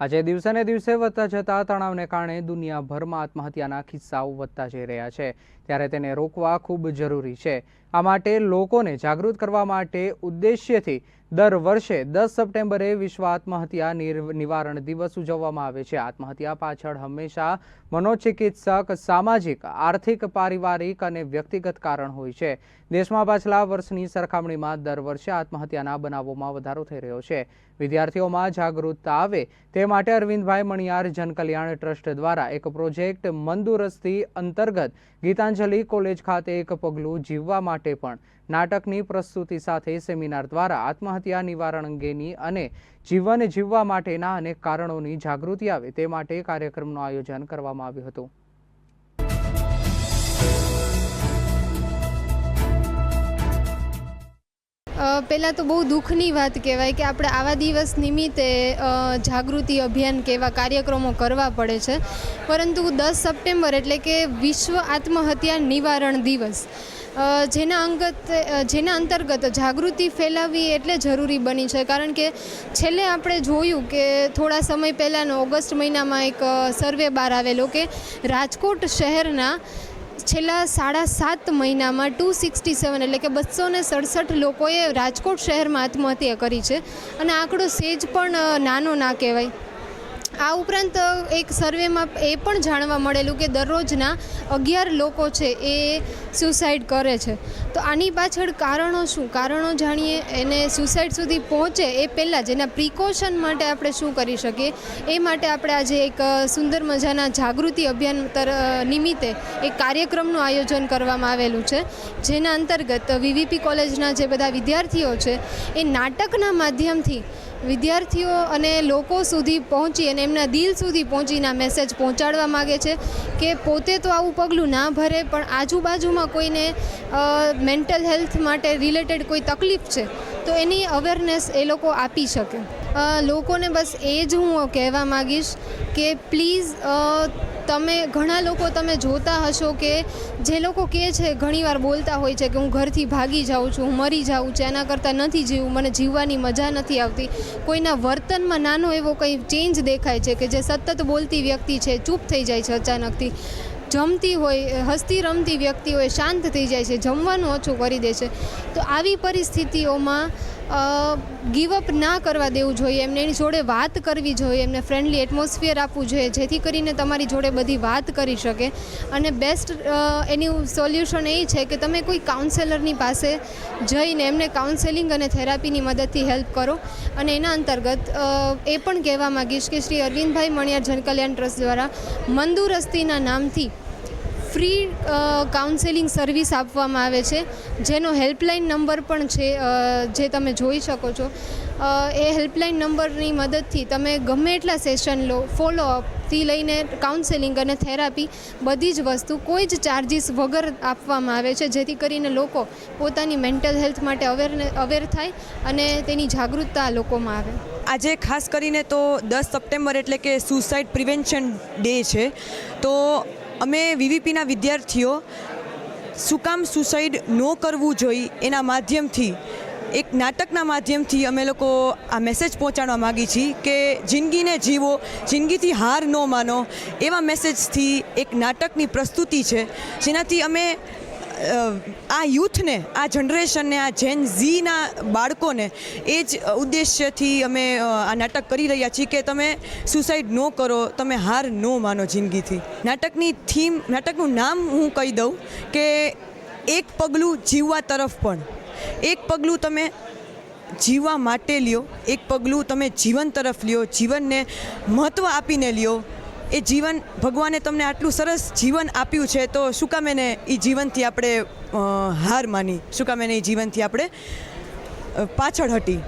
આજે દિવસે ને દિવસે વધતા જતા તણાવને કારણે દુનિયાભરમાં આત્મહત્યાના કિસ્સાઓ વધતા જઈ રહ્યા છે. ત્યારે તેને રોકવા ખૂબ જરૂરી છે. આ માટે લોકોને જાગૃત કરવા માટે ઉદ્દેશ્યથી દર વર્ષે દસ સપ્ટેમ્બરે વિશ્વ આત્મહત્યા નિવારણ દિવસ ઉજવવામાં આવે છે. આત્મહત્યા પાછળ હંમેશા મનોચિકિત્સક, સામાજિક, આર્થિક, પારિવારિક અને વ્યક્તિગત કારણ હોય છે. દેશમાં પાછલા વર્ષની સરખામણીમાં દર વર્ષે આત્મહત્યાના બનાવોમાં વધારો થઈ રહ્યો છે. વિદ્યાર્થીઓમાં જાગૃતતા આવે તે માટે અરવિંદભાઈ મણિયાર જનકલ્યાણ ટ્રસ્ટ દ્વારા એક પ્રોજેક્ટ મંદુરસ્તી અંતર્ગત ગીતાંજલિ કોલેજ ખાતે એક પગલું જીવવા માટે પણ નાટકની પ્રસ્તુતિ સાથે સેમિનાર દ્વારા આત્મહત્યા નિવારણ અંગેની અને જીવન જીવવા માટેના અનેક કારણોની જાગૃતિ આવે તે માટે કાર્યક્રમનું આયોજન કરવામાં આવ્યું હતું. પહેલાં તો બહુ દુઃખની વાત કહેવાય કે આપણે આવા દિવસ નિમિત્તે જાગૃતિ અભિયાન કે એવા કાર્યક્રમો કરવા પડે છે. પરંતુ દસ સપ્ટેમ્બર એટલે કે વિશ્વ આત્મહત્યા નિવારણ દિવસ. જેના અંગત જેના અંતર્ગત જાગૃતિ ફેલાવવી એટલે જરૂરી બની છે. કારણ કે છેલ્લે આપણે જોયું કે થોડા સમય પહેલાંનો ઓગસ્ટ મહિનામાં એક સર્વે બહાર આવેલો કે રાજકોટ શહેરના છેલ્લા સાડા સાત મહિનામાં ટુ સિક્સટી સેવન એટલે કે બસો ને સડસઠ લોકોએ રાજકોટ શહેરમાં આત્મહત્યા કરી છે. અને આંકડો સેજ પણ નાનો ના કહેવાય. આ ઉપરાંત એક સર્વેમાં એ પણ જાણવા મળેલું કે દરરોજના અગિયાર લોકો છે એ સુસાઇડ કરે છે. તો આની પાછળ કારણો શું? કારણો જાણીએ, એને સુસાઇડ સુધી પહોંચે એ પહેલાં જ. એના પ્રિકોશન માટે આપણે શું કરી શકીએ? એ માટે આપણે આજે એક સુંદર મજાના જાગૃતિ અભિયાન તર, નિમિત્તે એક કાર્યક્રમનું આયોજન કરવામાં આવેલું છે. જેના અંતર્ગત વીવીપી કોલેજના જે બધા વિદ્યાર્થીઓ છે, એ નાટકના માધ્યમથી વિદ્યાર્થીઓ અને લોકો સુધી પહોંચી અને એમના દિલ સુધી પહોંચીને મેસેજ પહોંચાડવા માગે છે કે પોતે તો આવું પગલું ના ભરે, પણ આજુબાજુમાં કોઈને મેન્ટલ હેલ્થ માટે રિલેટેડ કોઈ તકલીફ છે, તો એની અવેરનેસ એ લોકો આપી શકે. લોકોને બસ એ જ હું કહેવા માગીશ કે પ્લીઝ તમે ઘણા લોકો તમે જોતા હશો કે જે લોકો કહે છે, ઘણીવાર બોલતા હોય છે કે હું ઘરથી ભાગી જાઉં છું, હું મરી જાઉં છું, એના કરતાં નથી જીવવું મને જીવવાની મજા નથી આવતી. કોઈના વર્તનમાં નાનો એવો કંઈ ચેન્જ દેખાય છે કે જે સતત બોલતી વ્યક્તિ છે, ચૂપ થઈ જાય છે અચાનકથી. જમતી હોય હસતી રમતી વ્યક્તિ હોય, શાંત થઈ જાય છે, જમવાનું ઓછું કરી દે છે. તો આવી પરિસ્થિતિઓમાં ગીવઅપ ના કરવા દેવું જોઈએ, એમને એની જોડે વાત કરવી જોઈએ, એમને ફ્રેન્ડલી એટમોસ્ફિયર આપવું જોઈએ, જેથી કરીને તમારી જોડે બધી વાત કરી શકે. અને બેસ્ટ એનું સોલ્યુશન એ છે કે તમે કોઈ કાઉન્સેલરની પાસે જઈને એમને કાઉન્સેલિંગ અને થેરાપીની મદદથી હેલ્પ કરો. અને એના અંતર્ગત એ પણ કહેવા માગીશ કે શ્રી અરવિંદભાઈ મણિયાર જનકલ્યાણ ટ્રસ્ટ દ્વારા મંદુરસ્તીના નામથી ફ્રી કાઉન્સેલિંગ સર્વિસ આપવામાં આવે છે. જેનો હેલ્પલાઇન નંબર પણ છે જે તમે જોઈ શકો છો. એ હેલ્પલાઇન નંબરની મદદથી તમે ગમે એટલા સેશન લો ફોલોઅપથી લઈને કાઉન્સેલિંગ અને થેરાપી બધી જ વસ્તુ, કોઈ જ ચાર્જિસ વગર આપવામાં આવે છે. જેથી કરીને લોકો પોતાની મેન્ટલ હેલ્થ માટે અવેરને અવેર થાય અને તેની જાગૃતતા લોકોમાં આવે. આજે ખાસ કરીને તો દસ સપ્ટેમ્બર એટલે કે સુસાઇડ પ્રિવેન્શન ડે છે. તો અમે વીવીપીના વિદ્યાર્થીઓ શું કામ સુસાઇડ ન કરવું જોઈએ એના માધ્યમથી, એક નાટકના માધ્યમથી અમે લોકો આ મેસેજ પહોંચાડવા માગી છીએ કે જિંદગીને જીવો, જિંદગીથી હાર ન માનો એવા મેસેજથી એક નાટકની પ્રસ્તુતિ છે. જેનાથી અમે આ યુથને, આ જનરેશનને, આ જેન ઝીના બાળકોને એ જ ઉદ્દેશ્યથી અમે આ નાટક કરી રહ્યા છીએ કે તમે સુસાઇડ ન કરો, તમે હાર ન માનો જિંદગીથી. નાટકની થીમ નાટકનું નામ હું કહી દઉં કે એક પગલું જીવવા તરફ પણ. એક પગલું તમે જીવવા માટે લ્યો, એક પગલું તમે જીવન તરફ લ્યો, જીવનને મહત્ત્વ આપીને લ્યો એ જીવન ભગવાને તમને આટલું સરસ જીવન આપ્યું છે, તો શું કામ એને એ જીવનથી આપણે હાર માની? શું કામ એને એ જીવનથી આપણે પાછળ હટી?